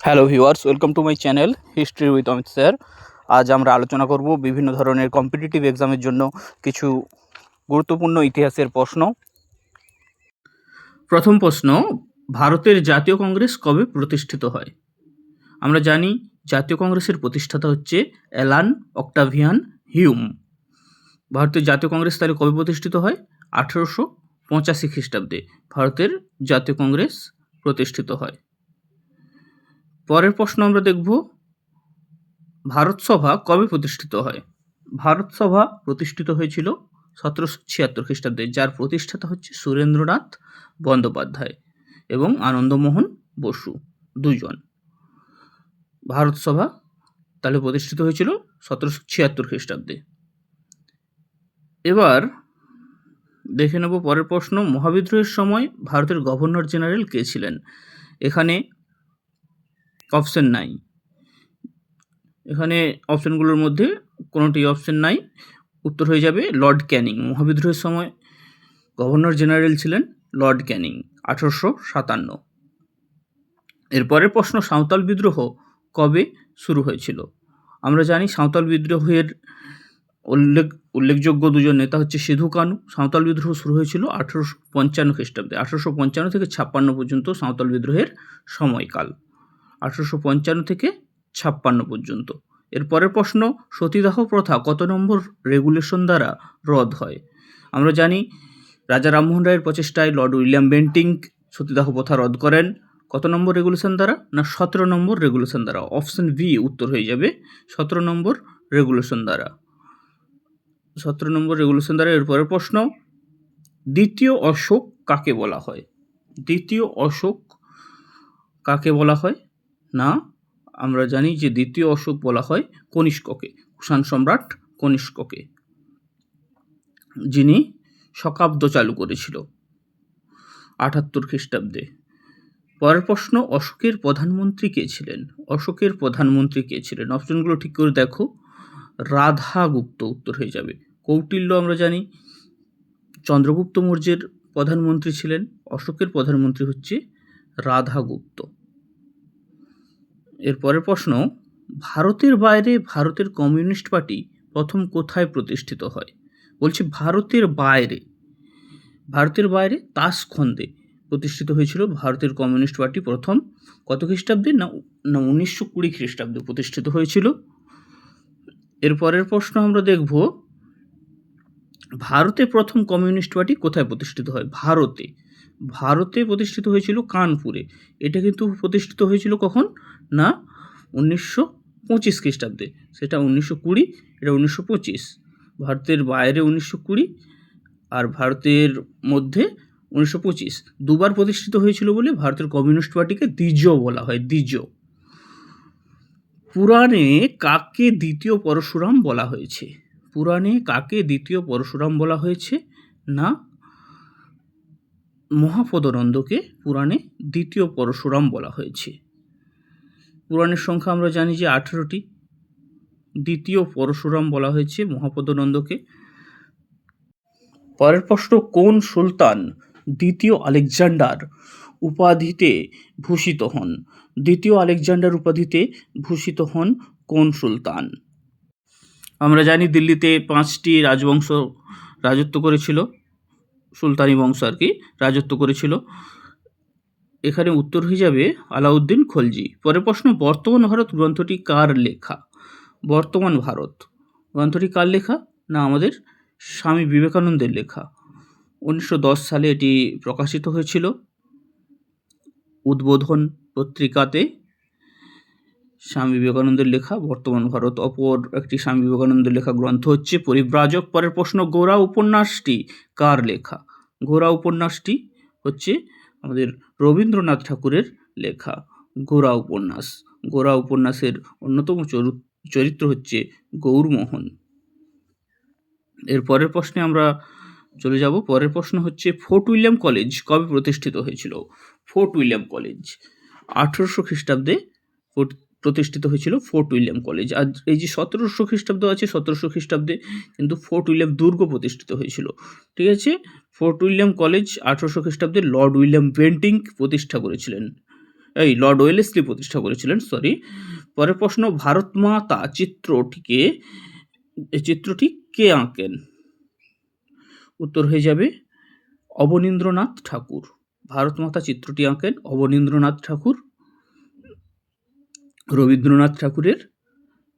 Hello viewers welcome to my channel history with Amit sir আজ আমরা আলোচনা করব বিভিন্ন ধরনের কম্পিটিটিভ এক্সামের জন্য কিছু গুরুত্বপূর্ণ ইতিহাসের প্রশ্ন। প্রথম প্রশ্ন, ভারতের জাতীয় কংগ্রেস কবে প্রতিষ্ঠিত হয়? আমরা জানি জাতীয় কংগ্রেসের প্রতিষ্ঠাতা হচ্ছে অ্যালান অক্টাভিয়ান হিউম ভারতের জাতীয় কংগ্রেস তাহলে কবে প্রতিষ্ঠিত হয়? আঠেরোশো পঁচাশি খ্রিস্টাব্দে ভারতের জাতীয় কংগ্রেস প্রতিষ্ঠিত হয়। পরের প্রশ্ন আমরা দেখব, ভারত সভা কবে প্রতিষ্ঠিত হয়? ভারত সভা প্রতিষ্ঠিত হয়েছিল সতেরোশো ছিয়াত্তর খ্রিস্টাব্দে, যার প্রতিষ্ঠাতা হচ্ছে সুরেন্দ্রনাথ বন্দ্যোপাধ্যায় এবং আনন্দমোহন বসু দুজন ভারত সভা তাহলে প্রতিষ্ঠিত হয়েছিল সতেরোশো ছিয়াত্তর খ্রিস্টাব্দে। এবার দেখে নেব পরের প্রশ্ন, মহাবিদ্রোহের সময় ভারতের গভর্নর জেনারেল কে ছিলেন? এখানে অপশন নাই। এখানে অপশনগুলোর মধ্যে কোনোটি অপশন নাই। উত্তর হয়ে যাবে লর্ড ক্যানিং মহাবিদ্রোহের সময় গভর্নর জেনারেল ছিলেন লর্ড ক্যানিং আঠারোশো সাতান্ন। এরপরের প্রশ্ন, সাঁওতাল বিদ্রোহ কবে শুরু হয়েছিল? আমরা জানি সাঁওতাল বিদ্রোহের উল্লেখ, উল্লেখযোগ্য দুজন নেতা হচ্ছে সিধু কানু। সাঁওতাল বিদ্রোহ শুরু হয়েছিল আঠেরোশো পঞ্চান্ন খ্রিস্টাব্দে। আঠেরোশো পঞ্চান্ন থেকে ছাপ্পান্ন পর্যন্ত সাঁওতাল বিদ্রোহের সময়কাল। আঠেরোশো পঞ্চান্ন থেকে ছাপ্পান্ন পর্যন্ত। এরপরের প্রশ্ন, সতীদাহ প্রথা কত নম্বর রেগুলেশন দ্বারা রদ হয়? আমরা জানি, রাজা রামমোহন রায়ের প্রচেষ্টায় লর্ড উইলিয়াম বেন্টিং সতীদাহ প্রথা রদ করেন। কত নম্বর রেগুলেশন দ্বারা? না, সতেরো নম্বর রেগুলেশন দ্বারা। অপশন বি উত্তর হয়ে যাবে, সতেরো নম্বর রেগুলেশন দ্বারা। সতেরো নম্বর রেগুলেশন দ্বারা এরপরের প্রশ্ন, দ্বিতীয় অশোক কাকে বলা হয়? দ্বিতীয় অশোক কাকে বলা হয়? না, আমরা জানি যে দ্বিতীয় অশোক বলা হয় কনিষ্ককে, কুষাণ সম্রাট কনিষ্ককে, যিনি শকাব্দ চালু করেছিল আটাত্তর খ্রিস্টাব্দে। পরের প্রশ্ন, অশোকের প্রধানমন্ত্রী কে ছিলেন? অশোকের প্রধানমন্ত্রী কে ছিলেন? অপশনগুলো ঠিক করে দেখো। রাধাগুপ্ত উত্তর হয়ে যাবে। কৌটিল্য আমরা জানি, চন্দ্রগুপ্ত মৌর্যের প্রধানমন্ত্রী ছিলেন। অশোকের প্রধানমন্ত্রী হচ্ছে রাধাগুপ্ত। এর পরের প্রশ্ন, ভারতের বাইরে ভারতের কমিউনিস্ট পার্টি প্রথম কোথায় প্রতিষ্ঠিত হয়? বলছি ভারতের বাইরে। ভারতের বাইরে তাসখন্দে প্রতিষ্ঠিত হয়েছিল ভারতের কমিউনিস্ট পার্টি প্রথম কত খ্রিস্টাব্দে? না না, উনিশশো কুড়ি খ্রিস্টাব্দে প্রতিষ্ঠিত হয়েছিল। এর পরের প্রশ্ন আমরা দেখব, ভারতে প্রথম কমিউনিস্ট পার্টি কোথায় প্রতিষ্ঠিত হয়? ভারতে। ভারতে প্রতিষ্ঠিত হয়েছিল কানপুরে। এটা কিন্তু প্রতিষ্ঠিত হয়েছিল কখন? না, উনিশশো পঁচিশ খ্রিস্টাব্দে। সেটা উনিশশো কুড়ি, এটা উনিশশো পঁচিশ। ভারতের বাইরে উনিশশো কুড়ি আর ভারতের মধ্যে উনিশশো পঁচিশ। দুবার প্রতিষ্ঠিত হয়েছিল বলে ভারতের কমিউনিস্ট পার্টিকে দ্বিজ বলা হয়, দ্বিজ। পুরাণে কাকে দ্বিতীয় পরশুরাম বলা হয়েছে? পুরাণে কাকে দ্বিতীয় পরশুরাম বলা হয়েছে? না মহাপদনন্দকে পুরাণে দ্বিতীয় পরশুরাম বলা হয়েছে। পুরাণের সংখ্যা আমরা জানি যে আঠেরোটি। দ্বিতীয় পরশুরাম বলা হয়েছে মহাপদনন্দকে। পরের প্রশ্ন, কোন সুলতান দ্বিতীয় আলেকজান্ডার উপাধিতে ভূষিত হন? দ্বিতীয় আলেকজান্ডার উপাধিতে ভূষিত হন কোন সুলতান? আমরা জানি দিল্লিতে পাঁচটি রাজবংশ রাজত্ব করেছিল। সুলতানি বংশ আর কি রাজত্ব করেছিল। এখানে উত্তর হয়ে যাবে আলাউদ্দিন খলজি। পরের প্রশ্ন, বর্তমান ভারত গ্রন্থটি কার লেখা? বর্তমান ভারত। গ্রন্থটি কার লেখা? না, আমাদের স্বামী বিবেকানন্দের লেখা। উনিশশো দশ সালে এটি প্রকাশিত হয়েছিল। উদ্বোধন পত্রিকাতে স্বামী বিবেকানন্দের লেখা, বর্তমান ভারত অপর একটি স্বামী বিবেকানন্দের লেখা গ্রন্থ হচ্ছে পরিব্রাজক, পরের প্রশ্ন গোরা উপন্যাসটি কার লেখা? গোরা উপন্যাসটি হচ্ছে আমাদের রবীন্দ্রনাথ ঠাকুরের লেখা, গোরা উপন্যাস। গোরা উপন্যাসের অন্যতম চরু- চরিত্র হচ্ছে গৌরমোহন। এর পরের প্রশ্নে আমরা চলে যাব। পরের প্রশ্ন হচ্ছে, ফোর্ট উইলিয়াম কলেজ কবে প্রতিষ্ঠিত হয়েছিল? ফোর্ট উইলিয়াম কলেজ, আঠেরোশো খ্রিস্টাব্দে ফোর্ট- প্রতিষ্ঠিত হয়েছিল ফোর্ট উইলিয়াম কলেজ। আর এই যে সতেরোশো খ্রিস্টাব্দ আছে, সতেরোশো খ্রিস্টাব্দে কিন্তু ফোর্ট উইলিয়াম দুর্গ প্রতিষ্ঠিত হয়েছিল। ঠিক আছে? ফোর্ট উইলিয়াম কলেজ আঠেরোশো খ্রিস্টাব্দে লর্ড উইলিয়াম বেন্টিং প্রতিষ্ঠা করেছিলেন। এই লর্ড ওয়েলেসলি প্রতিষ্ঠা করেছিলেন সরি পরের প্রশ্ন, ভারত মাতা চিত্রটিকে এই চিত্রটি কে আঁকেন? উত্তর হয়ে যাবে, অবনীন্দ্রনাথ ঠাকুর। ভারত মাতা চিত্রটি আঁকেন অবনীন্দ্রনাথ ঠাকুর। রবীন্দ্রনাথ ঠাকুরের,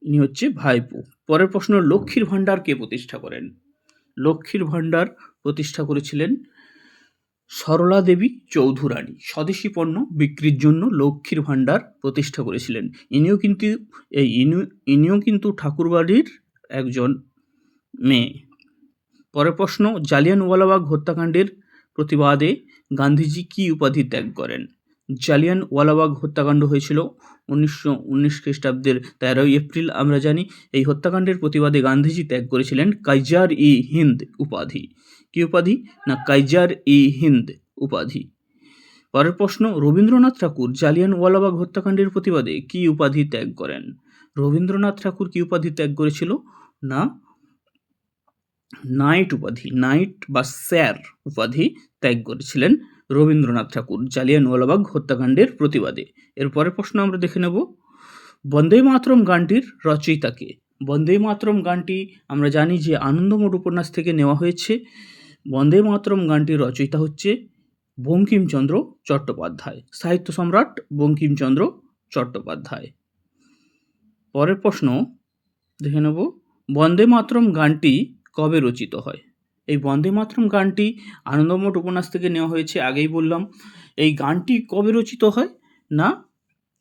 ইনি হচ্ছে ভাইপো। পরের প্রশ্ন, লক্ষ্মীর ভাণ্ডার কে প্রতিষ্ঠা করেন? লক্ষ্মীর ভাণ্ডার প্রতিষ্ঠা করেছিলেন সরলা দেবী চৌধুরানী। স্বদেশী পণ্য বিক্রির জন্য লক্ষ্মীর ভাণ্ডার প্রতিষ্ঠা করেছিলেন। ইনিও কিন্তু, এই ইনি- ইনিও কিন্তু ঠাকুরবাড়ির একজন মেয়ে। পরের প্রশ্ন, জালিয়ানওয়ালাবাগ হত্যাকাণ্ডের প্রতিবাদে গান্ধীজি কী উপাধি ত্যাগ করেন? জালিয়ানওয়ালাবাগ হত্যাকাণ্ড হয়েছিল উনিশশো উনিশ খ্রিস্টাব্দের তেরোই এপ্রিল, আমরা জানি। এই হত্যাকাণ্ডের প্রতিবাদে গান্ধীজি ত্যাগ করেছিলেন কাইজার ই হিন্দ উপাধি। কি উপাধি? না, কাইজার ই হিন্দ উপাধি। পরের প্রশ্ন, রবীন্দ্রনাথ ঠাকুর জালিয়ানওয়ালাবাগ হত্যাকাণ্ডের প্রতিবাদে কী উপাধি ত্যাগ করেন? রবীন্দ্রনাথ ঠাকুর কী উপাধি ত্যাগ করেছিল? না, নাইট উপাধি, নাইট বা স্যার উপাধি ত্যাগ করেছিলেন রবীন্দ্রনাথ ঠাকুর জালিয়ানওয়ালাবাগ হত্যাকাণ্ডের প্রতিবাদে। এরপরের প্রশ্ন আমরা দেখে নেব। বন্দে মাতরম গানটির রচয়িতাকে বন্দে মাতরম গানটি আমরা জানি যে আনন্দমঠ উপন্যাস থেকে নেওয়া হয়েছে। বন্দে মাতরম গানটির রচয়িতা হচ্ছে বঙ্কিমচন্দ্র চট্টোপাধ্যায়। সাহিত্য সম্রাট বঙ্কিমচন্দ্র চট্টোপাধ্যায়। পরের প্রশ্ন দেখে নেব। বন্দে মাতরম গানটি কবে রচিত হয়? এই বন্দে মাতরম গানটি আনন্দমঠ উপন্যাস থেকে নেওয়া হয়েছে, আগেই বললাম। এই গানটি কবে রচিত হয়? না,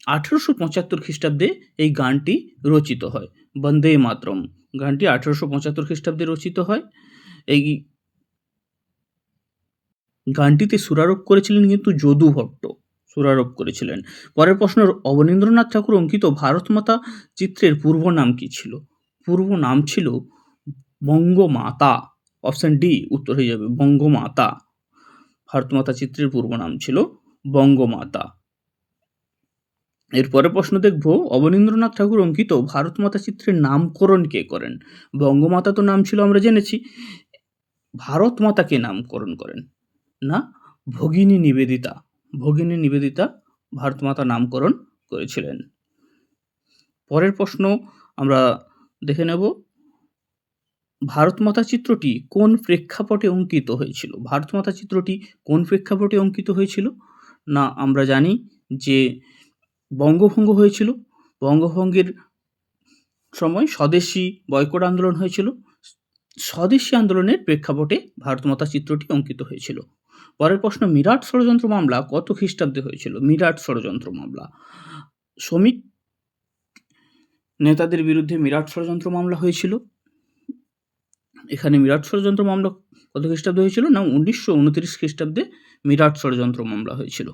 আঠেরোশো পঁচাত্তর খ্রিস্টাব্দে এই গানটি রচিত হয়। বন্দে মাতরম। গানটি আঠেরোশো পঁচাত্তর খ্রিস্টাব্দে রচিত হয়। এই গানটিতে সুরারোপ করেছিলেন কিন্তু যদু ভট্ট। সুরারোপ করেছিলেন। পরের প্রশ্ন অবনীন্দ্রনাথ ঠাকুর অঙ্কিত ভারতমাতা চিত্রের পূর্ব নাম কি ছিল? পূর্ব নাম ছিল বঙ্গমাতা। অপশন ডি উত্তর হয়ে যাবে বঙ্গমাতা। ভারতমাতা চিত্রের পূর্ব নাম ছিল বঙ্গমাতা। এরপরে প্রশ্ন দেখব, অবনীন্দ্রনাথ ঠাকুর অঙ্কিত ভারতমাতা চিত্রের নামকরণ কে করেন? বঙ্গমাতা তো নাম ছিল আমরা জেনেছি। ভারতমাতাকে নামকরণ করেন না, ভগিনী নিবেদিতা। ভগিনী নিবেদিতা ভারতমাতা নামকরণ করেছিলেন। পরের প্রশ্ন আমরা দেখে নেব ভারতমাতা চিত্রটি কোন প্রেক্ষাপটে অঙ্কিত হয়েছিল? ভারতমাতা চিত্রটি কোন প্রেক্ষাপটে অঙ্কিত হয়েছিল? না, আমরা জানি যে বঙ্গভঙ্গ হয়েছিল। বঙ্গভঙ্গের সময় স্বদেশী বয়কট আন্দোলন হয়েছিল। স্বদেশী আন্দোলনের প্রেক্ষাপটে ভারতমাতা চিত্রটি অঙ্কিত হয়েছিল। পরের প্রশ্ন, মিরাট ষড়যন্ত্র মামলা কত খ্রিস্টাব্দে হয়েছিল? মিরাট ষড়যন্ত্র মামলা। শ্রমিক নেতাদের বিরুদ্ধে মিরাট ষড়যন্ত্র মামলা হয়েছিল। এখানে মিরাট ষড়যন্ত্র মামলা কত খ্রিস্টাব্দে হয়েছিল? না, উনিশশো উনত্রিশ খ্রিস্টাব্দে মিরাট ষড়যন্ত্র মামলা হয়েছিল।